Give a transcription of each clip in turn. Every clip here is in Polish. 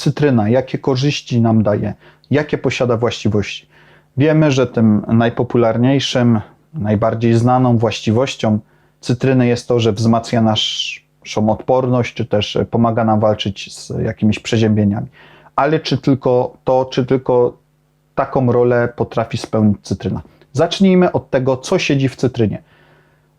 cytryna, jakie korzyści nam daje, jakie posiada właściwości. Wiemy, że tym najpopularniejszym, najbardziej znaną właściwością cytryny jest to, że wzmacnia naszą odporność, czy też pomaga nam walczyć z jakimiś przeziębieniami. Ale czy tylko to, czy tylko taką rolę potrafi spełnić cytryna? Zacznijmy od tego, co siedzi w cytrynie.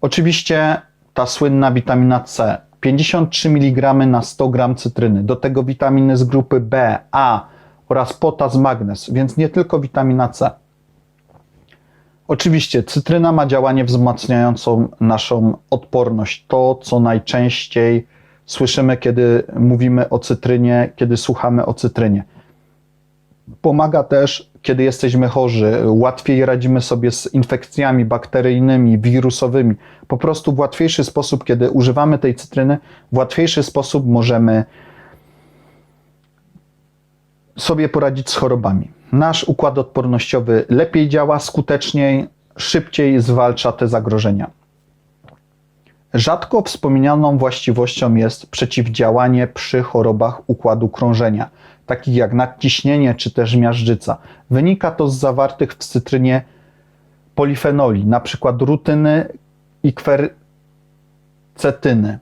Oczywiście ta słynna witamina C, 53 mg na 100 g cytryny, do tego witaminy z grupy B, A oraz potas, magnez, więc nie tylko witamina C. Oczywiście cytryna ma działanie wzmacniającą naszą odporność. To, co najczęściej słyszymy, kiedy mówimy o cytrynie, kiedy słuchamy o cytrynie. Pomaga też, kiedy jesteśmy chorzy, łatwiej radzimy sobie z infekcjami bakteryjnymi, wirusowymi. Po prostu w łatwiejszy sposób, kiedy używamy tej cytryny, w łatwiejszy sposób możemy sobie poradzić z chorobami. Nasz układ odpornościowy lepiej działa, skuteczniej, szybciej zwalcza te zagrożenia. Rzadko wspomnianą właściwością jest przeciwdziałanie przy chorobach układu krążenia, takich jak nadciśnienie czy też miażdżyca. Wynika to z zawartych w cytrynie polifenoli, np. rutyny i kwercetyny.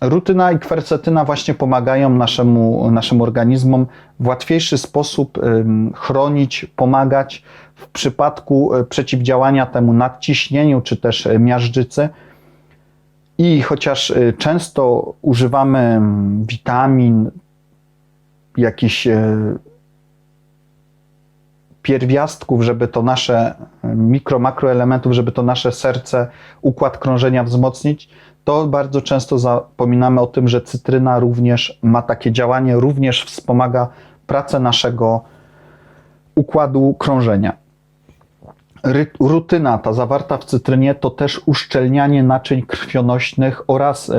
Rutyna i kwercetyna właśnie pomagają naszemu, naszym organizmom w łatwiejszy sposób chronić, pomagać w przypadku y, przeciwdziałania temu nadciśnieniu czy też y, miażdżycy. I chociaż y, często używamy witamin, jakichś pierwiastków, żeby to nasze mikro, makroelementów, żeby to nasze serce, układ krążenia wzmocnić, to bardzo często zapominamy o tym, że cytryna również ma takie działanie, również wspomaga pracę naszego układu krążenia. Rutyna, ta zawarta w cytrynie, to też uszczelnianie naczyń krwionośnych oraz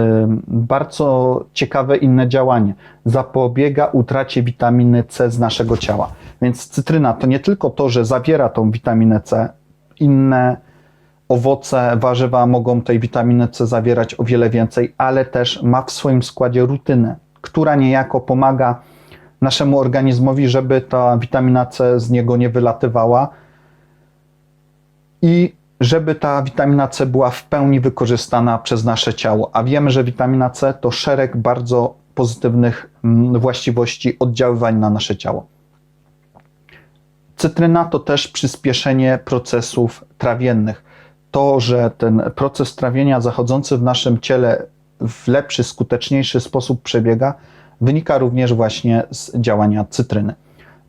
bardzo ciekawe inne działanie. Zapobiega utracie witaminy C z naszego ciała. Więc cytryna to nie tylko to, że zawiera tą witaminę C, inne owoce, warzywa mogą tej witaminy C zawierać o wiele więcej, ale też ma w swoim składzie rutynę, która niejako pomaga naszemu organizmowi, żeby ta witamina C z niego nie wylatywała i żeby ta witamina C była w pełni wykorzystana przez nasze ciało. A wiemy, że witamina C to szereg bardzo pozytywnych mm, właściwości oddziaływań na nasze ciało. Cytryna to też przyspieszenie procesów trawiennych. To, że ten proces trawienia zachodzący w naszym ciele w lepszy, skuteczniejszy sposób przebiega, wynika również właśnie z działania cytryny.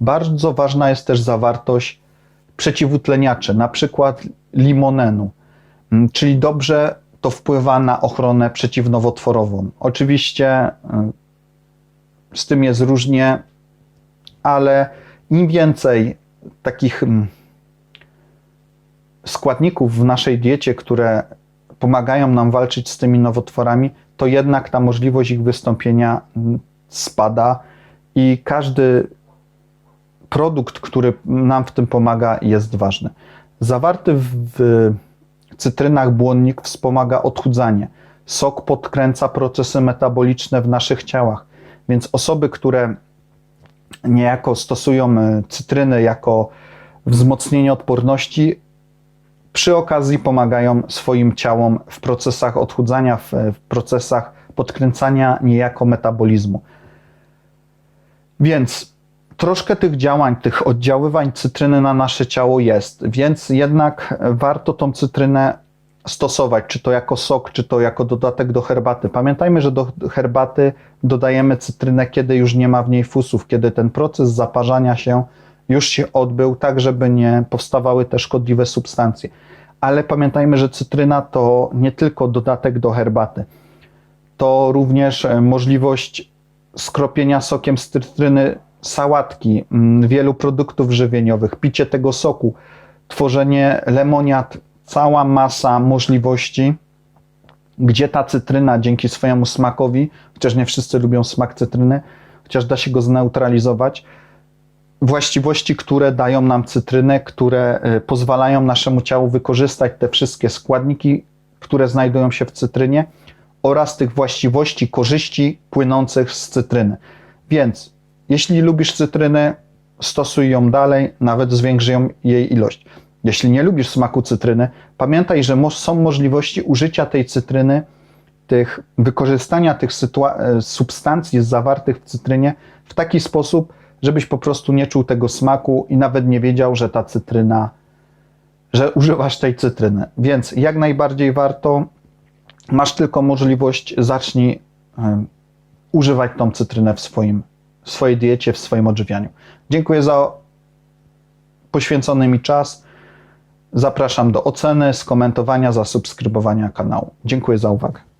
Bardzo ważna jest też zawartość przeciwutleniaczy, na przykład limonenu, mm, czyli dobrze to wpływa na ochronę przeciwnowotworową. Oczywiście y, z tym jest różnie, ale im więcej takich mm, składników w naszej diecie, które pomagają nam walczyć z tymi nowotworami, to jednak ta możliwość ich wystąpienia mm, spada i każdy produkt, który nam w tym pomaga, jest ważny. Zawarty w cytrynach błonnik wspomaga odchudzanie. Sok podkręca procesy metaboliczne w naszych ciałach, więc osoby, które niejako stosują e, cytryny jako wzmocnienie odporności, przy okazji pomagają swoim ciałom w procesach odchudzania, w, w procesach podkręcania niejako metabolizmu. Więc troszkę tych działań, tych oddziaływań cytryny na nasze ciało jest, więc jednak warto tą cytrynę stosować, czy to jako sok, czy to jako dodatek do herbaty. Pamiętajmy, że do herbaty dodajemy cytrynę, kiedy już nie ma w niej fusów, kiedy ten proces zaparzania się już się odbył, tak żeby nie powstawały te szkodliwe substancje. Ale pamiętajmy, że cytryna to nie tylko dodatek do herbaty, to również e, możliwość skropienia sokiem z cytryny sałatki, mm, wielu produktów żywieniowych, picie tego soku, tworzenie lemoniad, cała masa możliwości, gdzie ta cytryna dzięki swojemu smakowi, chociaż nie wszyscy lubią smak cytryny, chociaż da się go zneutralizować, właściwości, które dają nam cytrynę, które y, pozwalają naszemu ciału wykorzystać te wszystkie składniki, które znajdują się w cytrynie oraz tych właściwości, korzyści płynących z cytryny. Więc Jeśli lubisz cytrynę, stosuj ją dalej, nawet zwiększ ją, jej ilość. Jeśli nie lubisz smaku cytryny, pamiętaj, że są możliwości użycia tej cytryny, tych, wykorzystania tych e, substancji zawartych w cytrynie w taki sposób, żebyś po prostu nie czuł tego smaku i nawet nie wiedział, że ta cytryna, że używasz tej cytryny. Więc jak najbardziej warto, masz tylko możliwość, zacznij używać tą cytrynę w swoim, w swojej diecie, w swoim odżywianiu. Dziękuję za poświęcony mi czas. Zapraszam do oceny, skomentowania, zasubskrybowania kanału. Dziękuję za uwagę.